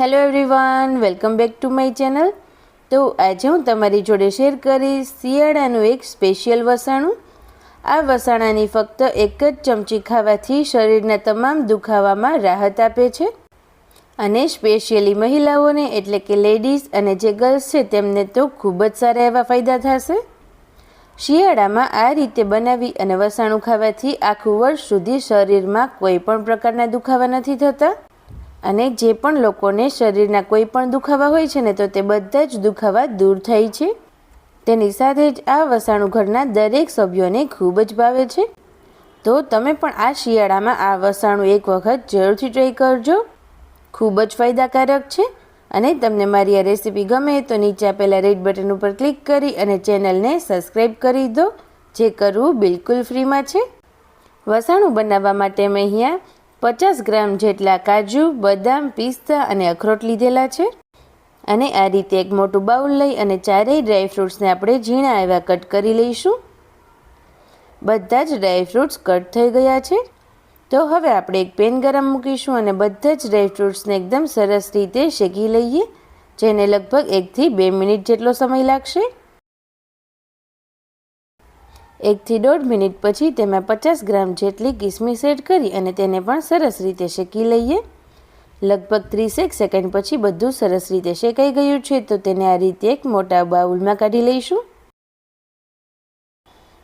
Hello everyone welcome back to my channel તો આજે હું તમારી જોડે શેર કરીશ શિયાળાનું એક સ્પેશિયલ વસાણું. આ વસાણાની ફક્ત એક જ ચમચી ખાવાથી શરીરના તમામ દુખાવામાં રાહત આપે છે. અને સ્પેશિયલી મહિલાઓને એટલે કે લેડીઝ અને જે ગર્લ્સ છે તેમને તો ખૂબ જ સારા એવા ફાયદા થશે. શિયાળામાં આ રીતે બનાવી અને વસાણું ખાવાથી આખું વર્ષ સુધી શરીરમાં કોઈ પણ પ્રકારના દુખાવા નથી થતા. અને જે પણ લોકોને શરીરના કોઈ પણ દુખાવા હોય છે ને, તો તે બધા જ દુખાવા દૂર થાય છે. તેની સાથે જ આ વસાણું ઘરના દરેક સભ્યોને ખૂબ જ ભાવે છે. તો તમે પણ આ શિયાળામાં આ વસાણું એક વખત જરૂરથી ટ્રાય કરજો. ખૂબ જ ફાયદાકારક છે. અને તમને મારી આ રેસીપી ગમે તો નીચે આપેલા રેડ બટન ઉપર ક્લિક કરી અને ચેનલને સબસ્ક્રાઈબ કરી દો, જે કરવું બિલકુલ ફ્રીમાં છે. વસાણું બનાવવા માટે મેં અહીંયા પચાસ ગ્રામ જેટલા કાજુ, બદામ, પિસ્તા અને અખરોટ લીધેલા છે. અને આ રીતે એક મોટું બાઉલ લઈ અને ચારેય ડ્રાયફ્રૂટ્સને આપણે ઝીણા એવા કટ કરી લઈશું. બધા જ ડ્રાયફ્રૂટ્સ કટ થઈ ગયા છે. તો હવે આપણે એક પેન ગરમ મૂકીશું અને બધા જ ડ્રાયફ્રૂટ્સને એકદમ સરસ રીતે શેકી લઈએ, જેને લગભગ એકથી બે મિનિટ જેટલો સમય લાગશે. એકથી દોઢ મિનિટ પછી તેમાં પચાસ ગ્રામ જેટલી કિસમિસ એડ કરી અને તેને પણ સરસ રીતે શેકી લઈએ. લગભગ ત્રીસેક સેકન્ડ પછી બધું સરસ રીતે શેકાઈ ગયું છે, તો તેને આ રીતે એક મોટા બાઉલમાં કાઢી લઈશું.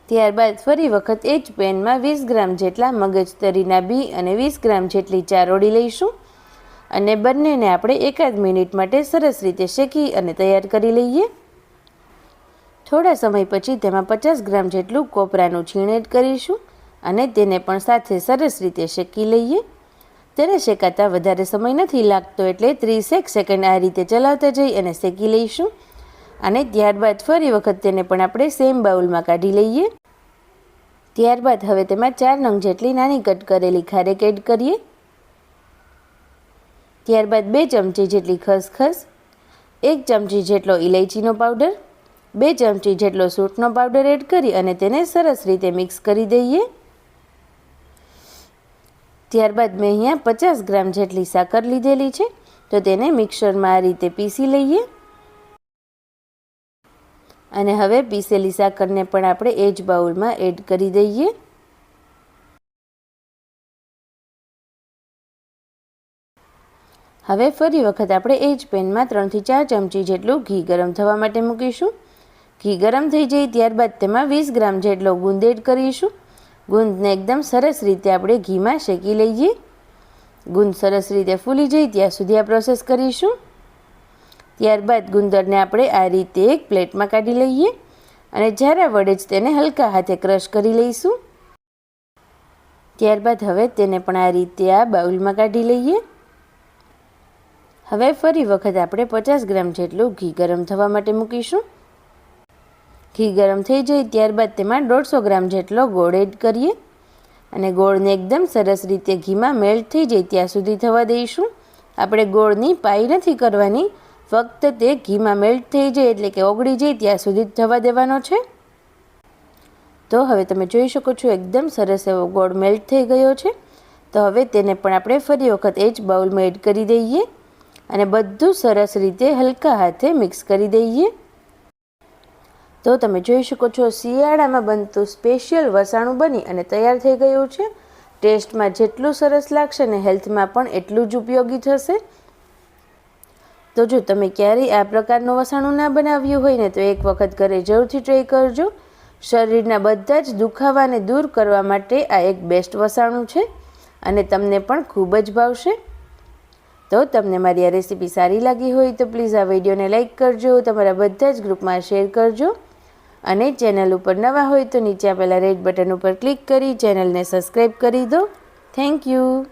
ત્યારબાદ ફરી વખત એ જ પેનમાં વીસ ગ્રામ જેટલા મગજતરીના બી અને વીસ ગ્રામ જેટલી ચારોડી લઈશું. અને બંનેને આપણે એકાદ મિનિટ માટે સરસ રીતે શેકી અને તૈયાર કરી લઈએ. થોડા સમય પછી તેમાં પચાસ ગ્રામ જેટલું કોપરાનું છીણ એડ કરીશું અને તેને પણ સાથે સરસ રીતે શેકી લઈએ. તેને શેકાતા વધારે સમય નથી લાગતો એટલે ત્રીસેક સેકન્ડ આ રીતે ચલાવતા જઈ અને શેકી લઈશું. અને ત્યારબાદ ફરી વખત તેને પણ આપણે સેમ બાઉલમાં કાઢી લઈએ. ત્યારબાદ હવે તેમાં ચાર નંગ જેટલી નાની કટ કરેલી ખારેક એડ કરીએ. ત્યારબાદ બે ચમચી જેટલી ખસખસ, એક ચમચી જેટલો ઇલાયચીનો પાવડર બે ચમચી જેટલો સૂટનો પાવડર એડ કરી અને તેને સરસ રીતે મિક્સ કરી દઈએ. ત્યારબાદ મેં અહીંયા પચાસ ગ્રામ જેટલી સાકર લીધેલી છે, તો તેને મિક્સરમાં આ રીતે પીસી લઈએ. અને હવે પીસેલી સાકરને પણ આપણે એ જ બાઉલમાં એડ કરી દઈએ. હવે ફરી વખત આપણે એ જ પેનમાં ત્રણથી ચાર ચમચી જેટલું ઘી ગરમ થવા માટે મૂકીશું. ઘી ગરમ થઈ જાય ત્યારબાદ તેમાં વીસ ગ્રામ જેટલો ગુંદ એડ કરીશું. ગુંદને એકદમ સરસ રીતે આપણે ઘીમાં શેકી લઈએ. ગુંદ સરસ રીતે ફૂલી જાય ત્યાં સુધી આ પ્રોસેસ કરીશું. ત્યારબાદ ગુંદરને આપણે આ રીતે એક પ્લેટમાં કાઢી લઈએ અને જ્યારે વડે જ તેને હલકા હાથે ક્રશ કરી લઈશું. ત્યારબાદ હવે તેને પણ આ રીતે આ બાઉલમાં કાઢી લઈએ. હવે ફરી વખત આપણે પચાસ ગ્રામ જેટલું ઘી ગરમ થવા માટે મૂકીશું. ઘી ગરમ થઈ જાય ત્યારબાદ તેમાં દોઢસો ગ્રામ જેટલો ગોળ એડ કરીએ. અને ગોળને એકદમ સરસ રીતે ઘીમાં મેલ્ટ થઈ જાય ત્યાં સુધી થવા દઈશું. આપણે ગોળની પાઈ નથી કરવાની, ફક્ત તે ઘીમાં મેલ્ટ થઈ જાય એટલે કે ઓગળી જાય ત્યાં સુધી થવા દેવાનો છે. તો હવે તમે જોઈ શકો છો એકદમ સરસ એવો ગોળ મેલ્ટ થઈ ગયો છે. તો હવે તેને પણ આપણે ફરી વખત એ જ બાઉલમાં એડ કરી દઈએ. અને બધું સરસ રીતે હલકા હાથે મિક્સ કરી દઈએ. તો તમે જોઈ શકો છો, શિયાળામાં બનતું સ્પેશિયલ વસાણું બની અને તૈયાર થઈ ગયું છે. ટેસ્ટમાં જેટલું સરસ લાગશે ને હેલ્થમાં પણ એટલું જ ઉપયોગી થશે. તો જો તમે ક્યારેય આ પ્રકારનું વસાણું ના બનાવ્યું હોય ને તો એક વખત ઘરે જરૂરથી ટ્રાય કરજો. શરીરના બધા જ દુખાવાને દૂર કરવા માટે આ એક બેસ્ટ વસાણું છે અને તમને પણ ખૂબ જ ભાવશે. તો તમને મારી આ રેસીપી સારી લાગી હોય તો પ્લીઝ આ વિડીયોને લાઇક કરજો, તમારા બધા જ ગ્રુપમાં શેર કરજો. અને ચેનલ ઉપર નવા હોય તો નીચે આપેલા રેડ બટન ઉપર ક્લિક કરી ચેનલને સબસ્ક્રાઈબ કરી દો. Thank you